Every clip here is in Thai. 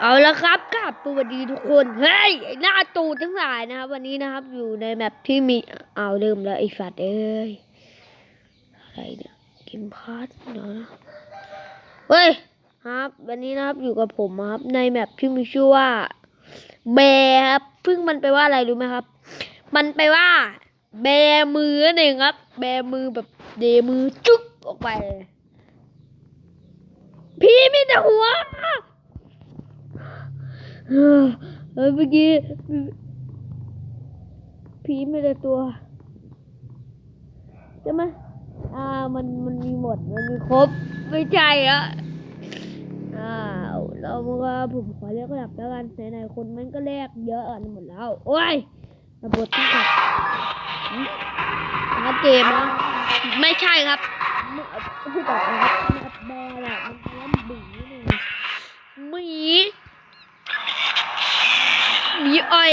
เอาละครับกับสวัสดีทุกคน เฮ้ยไอหน้าตูดทั้งหลายนะครับ วันนี้นะครับ อยู่ในแมปที่มีเอาลืมแล้วไอ้สัตว์เอ้ยอะไรเนี่ยกิมพาร์ทเดี๋ยวนะเฮ้ยครับ วันนี้นะครับอยู่กับผมครับ ในแมปที่มีชื่อว่าแบรครับซึ่งมันไปว่าอะไรรู้ไหมครับ มันไปว่า แบมือหนั่งครับ แบมือแบบเดมือจุ๊บออกไป พี่มีแต่หัว เออเมื่อกี้ผีไม่ได้ตัวใช่ไหมอ่ามันมันมีหมดมันมีครบไม่ใช่อะอ้าวเราก็ผมขอเรียกระดับแล้วกันไหนๆคนมันก็แลกเยอะกันหมดแล้วโอ้ยระบบที่ขัดนะเกมนะไม่ใช่ครับพูดต่อนะครับแบบแบร์อะมันแค่หมีนี่หมี อ้อย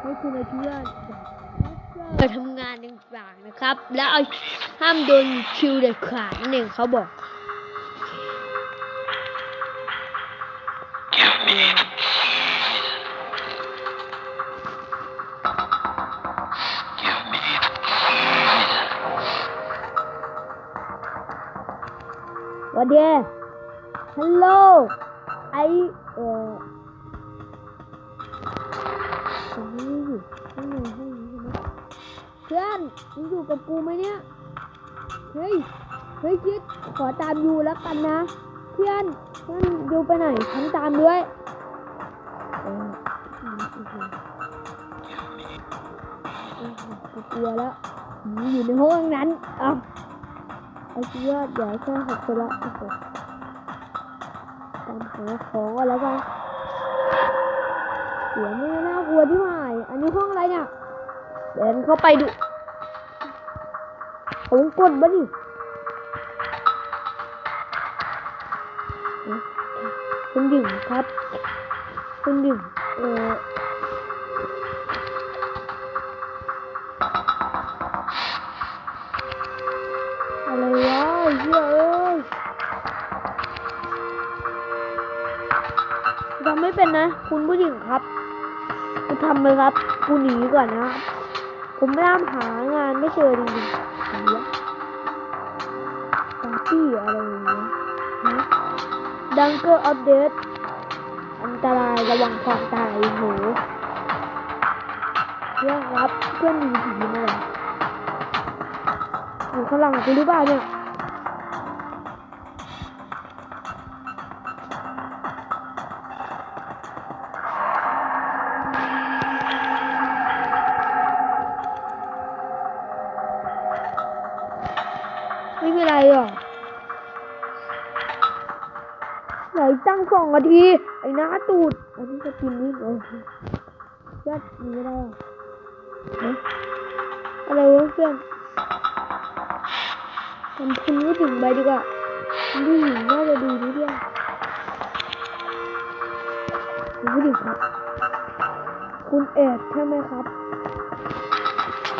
ให้คุณอาเพื่อนไปทำงานต่างๆนะครับ แล้วเอาห้ามโดนคิวเด็ดขาดนั่นเองเขาบอกสวัสดีฮัลโหลไอ เออผมไม่ได้อยู่ข้างในห้องนี้ใช่ไหมเพื่อนมึงอยู่กับกูไหมเนี่ย เฮ้ย เฮ้ยคิดขอตามยูแล้วกันนะ เพื่อนเพื่อนยูไปไหนฉันตามด้วยเออกูกลัวแล้วหนีอยู่ในห้องนั้นอ้าไอ้เชื่อเดี๋ยวแค่หกคนละโอ้โห ตามหาของก่อนแล้วกันเสียงไม่น่ากลัวที่หมายอันนี้ห้องอะไรเนี่ยเดินเข้าไปดูผมกดบ้าดิคุณดิ่งครับ คุณดิ่งเออ เป็นนะ คุณผู้หญิงครับคุณทำเลยครับคุณหนีก่อนนะผมไม่ตามหางานไม่เจอจริงๆเหี้ยปาร์ตี้อะไรอย่างเงี้ยนะดังเกอร์อัปเดตอันตรายระวังความตายหนูเพื่อนรับเพื่อนหนีผีมาเลยอยู่ข้างหลังกูหรือเปล่าเนี่ย สองนาที ไอ้หน้าตูด อันนี้จะกินนี่เออเพื่อนมีอะไรอะฮะอะไรวะเพื่อนทำคุณก็ถึงไปดีกว่าดูหญิงน่าจะดีนิดเดียวคุณผู้หญิงครับ คุณแอบใช่ไหมครับ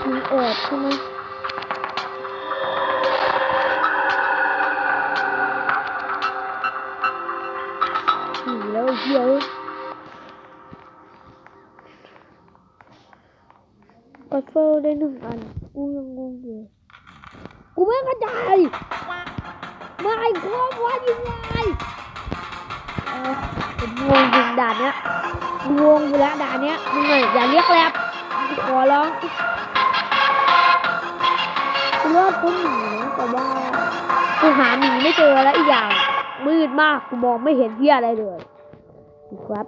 คุณแอบใช่ไหม หนึ่งอัน กูยังงงอยู่ กูไม่เข้าใจไม่ความว่ายังไงเออผมงงจริงด่านเนี้ยงงอยู่แล้วด่านเนี้ยมึงเลยอย่าเรียกแลบขอร้องกูรอดพ้นหนีนะแต่ว่ากูหาหมีไม่เจอแล้วอีกอย่าง มืดมากกูมองไม่เห็นเที่ยอะไรเลยครับ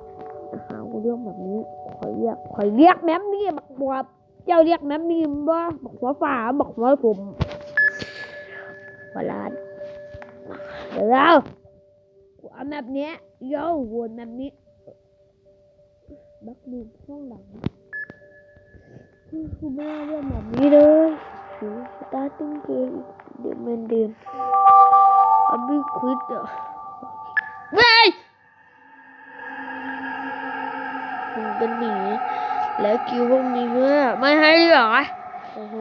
หากูเรื่องแบบนี้ขอยเรียกขอยเรียกแม่มนี่บักบัว เจ้าเรียกแม่มนี่บ่าบักหัวฝาบักหัวผมวลาดเดี๋ยวเรากูเอาแบบนี้ยโย่วนแบบนี้บักดูช่องหลังกูไม่น่าเรียกแบบนี้เลยถึงสตาติ้งเกมเดือนเงินเดือนอันไม่ควิดอะเว้ยมึงเป็นหมี แล้วคิวพวกนี้เมื่อไม่ให้เหรอโอ้โห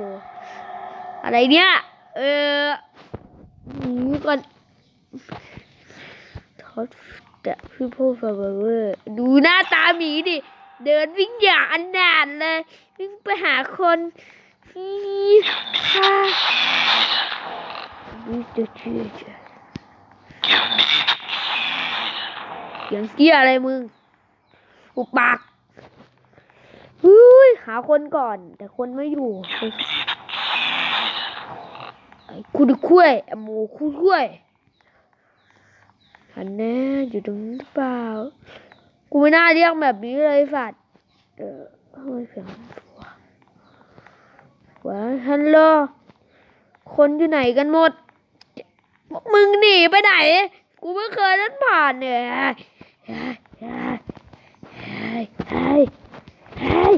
อะไรเนี่ย เออหนีก่อนเขาจะพี่พูดฟเวอร์ดูหน้าตาหมีดิ เดินวิ่งอย่างอันดานเลย วิ่งไปหาคนฮีฮ่าวิจะเชื่อจะเสียงเกี้ยอะไรมึงอุบปาก เฮ้ยหาคนก่อน แต่คนไม่อยู่คุณคุ้ยอ้หมูคุณคุ้ยอันแน่อยู่ตรงนี้หรือเปล่า กูไม่น่าเรียกแบบนี้เลยสัตว์เออทำไมเสียงตัวว้าฮัลโหลคนอยู่ไหนกันหมดพวกมึงหนีไปไหน กูไม่เคยนั่นผ่านเนี่ย เฮ้ย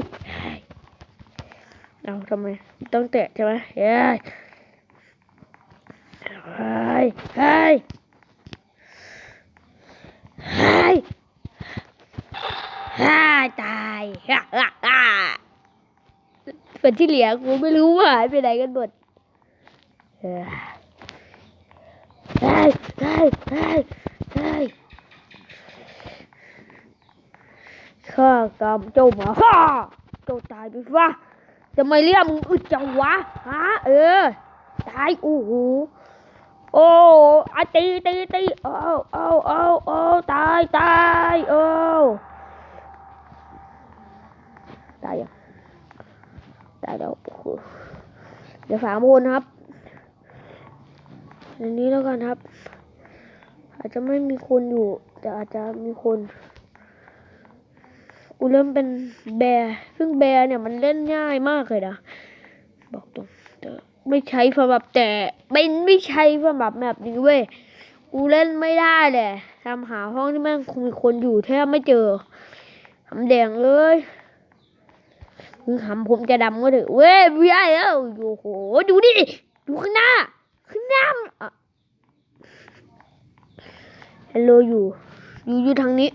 เอาทำไมต้องแตะใช่ไหมเฮ้ยเฮ้ยเฮ้ยเฮ้ยฮ่าตายฮ่าฮ่าฮ่าส่วนที่เหลือกูไม่รู้ว่าหายไปไหนกันหมดเฮ้ยเฮ้ยเฮ้ยเฮ้ยเฮ้ย ข้ากรรมเจ้ามาฮ่าเจ้าตายไปซะจะไม่เรียกมึงอึดจังวะฮะเออตายโอ้โหโอ้อะตีตีตีโอ้โอ้โอ้โอ้ตายตายโอ้ตายยังตายแล้วเดี๋ยวฝากมูลครับอันนี้แล้วกันครับ อาจจะไม่มีคนอยู่ แต่อาจจะมีคน เริ่มเป็นแบร์ซึ่งแบร์เนี่ยมันเล่นง่ายมากเลยนะ บอกตรงแต่ไม่ใช้สำหรับแต่เป็นไม่ใช้สำหรับแบบนี้เว้ย กูเล่นไม่ได้เลยทำหาห้องที่แม่งคงมีคนอยู่แทบไม่เจอทำแดงเลยมึงหำผมจะดำก็เถอะเว้ยไม่ได้แล้วโอ้โห ดูดิ ดูข้างหน้า ข้างหน้าฮัลโหลอยู่ อยู่อยู่ทางนี้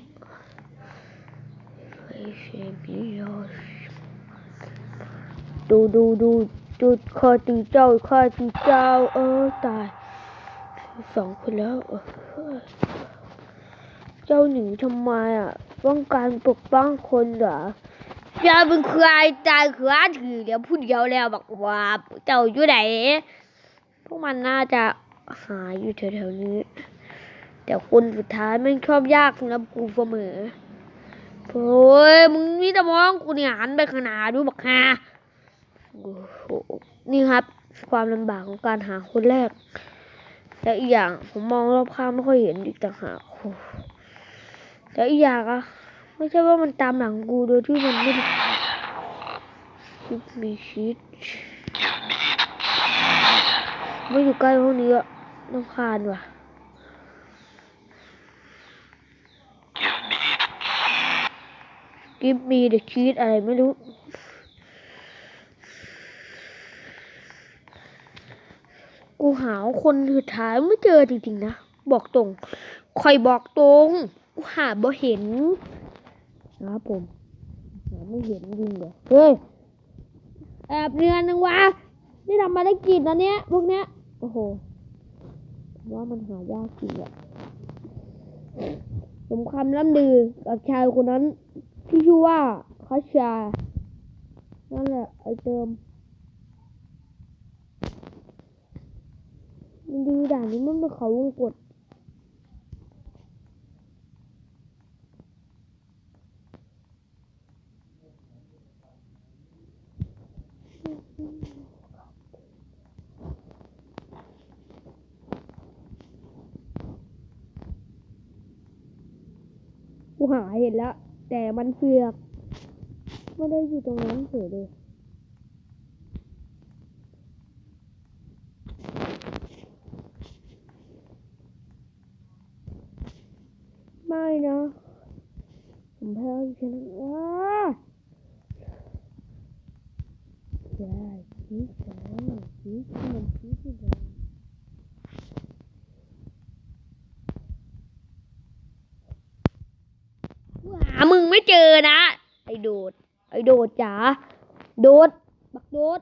ดูดูดูดูข้าตีเจ้าข้าตีเจ้า เออตายสองคนแล้ว เจ้าหนีทำไมอะต้องการปกป้องคนเหรอจะเป็นใครตายคืออาถือเดี๋ยวพูดเดียวแล้วบอกว่า เจ้าอยู่ไหนพวกมันน่าจะหาอยู่แถวๆนี้ แต่คนสุดท้ายไม่ชอบยากสำกูเสมอ โอ้ยมึงนี่จะมองกูเนี่ยหันไปขนาดดูบอกฮานี่ครับ ความลำบากของการหาคนแรก และอีกอย่างผมมองรอบข้างไม่ค่อยเห็นอีกต่างหากแล้วอีกอย่างอะไม่ใช่ว่ามันตามหลังกูโดยที่มันไม่ได้คิดมีชิดไม่อยู่ใกล้ห้องนี้อะน้ำคาญว่ะ กิฟมีเดอะชีตอะไรไม่รู้กูหาคนสุดท้ายไม่เจอจริงๆนะ บอกตรงคอยบอกตรง กูหาบ่เห็นนะครับผมหาไม่เห็นจริงเหรอเฮ้ยแอบเรียนนึงวะนี่ทำมาได้กี่นะเนี้ยพวกเนี้ยโอ้โหว่ามันหายากจริงอะสมคำล่ำลือกับชายคนนั้น ที่ชื่อว่าคัชชา นั่นแหละไอเติมมันดีด่านนี้มันเป็นเขาวงกดกูหาเห็นแล้ว แต่มันเสือกไม่ได้อยู่ตรงนั้นเฉยเลยไม่นะผมแพ้แค่นั้นว้า ไม่เจอนะ ไอโดด ไอโดดจ๋า โดด บักโดด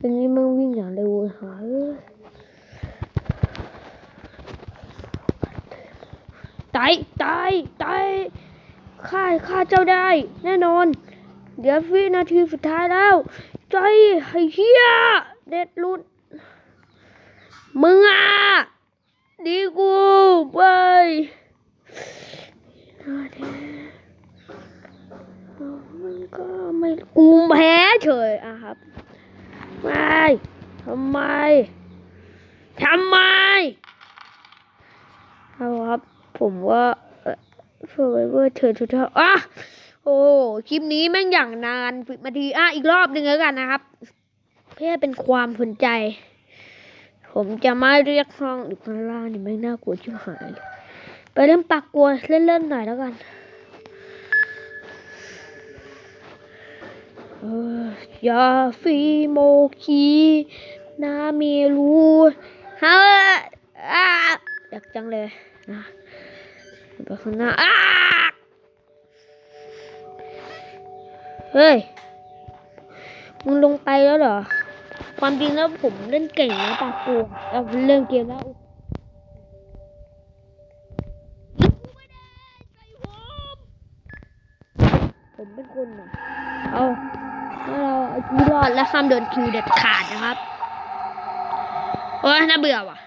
tự nhiên mang viên nhỏ đều hỏi ตายตายตายฆ่าฆ่าเจ้าได้ แน่นอน เดี๋ยววินาทีสุดท้ายแล้ว ใจไอ้เหี้ยเด็ดหลุดมึงอะดีกูไปนาทีมันก็ไม่กูแพ้เฉยอะครับไม่ทำไมทำไมเอาครับ ผมว่าเฟอร์เวอร์เธอเธอเธออะโอ้คลิปนี้แม่งอย่างนานสิบนาทีอะอีกรอบหนึ่งแล้วกันนะครับ เพื่อเป็นความสนใจ ผมจะไม่เรียกห้องอีกข้าล่านี่ไม่น่ากลัวชิบหายเลยไปเล่นปากกลัวเล่นๆหน่อยแล้วกันเออยาฟีโมคีนาเมรูฮะอ่าอยากจังเลยนะ ไปข้างหน้าอ้าเฮ้ย มึงลงไปแล้วเหรอ ความจริงแล้วผมเล่นเก่งนะปากูเอาเล่นเกมแล้วผมเป็นคนนะเอาถ้าเราเอาชีวิตรอดและห้ามโดนคิวเด็ดขาดนะครับ โอ้ยน่าเบื่อว่ะ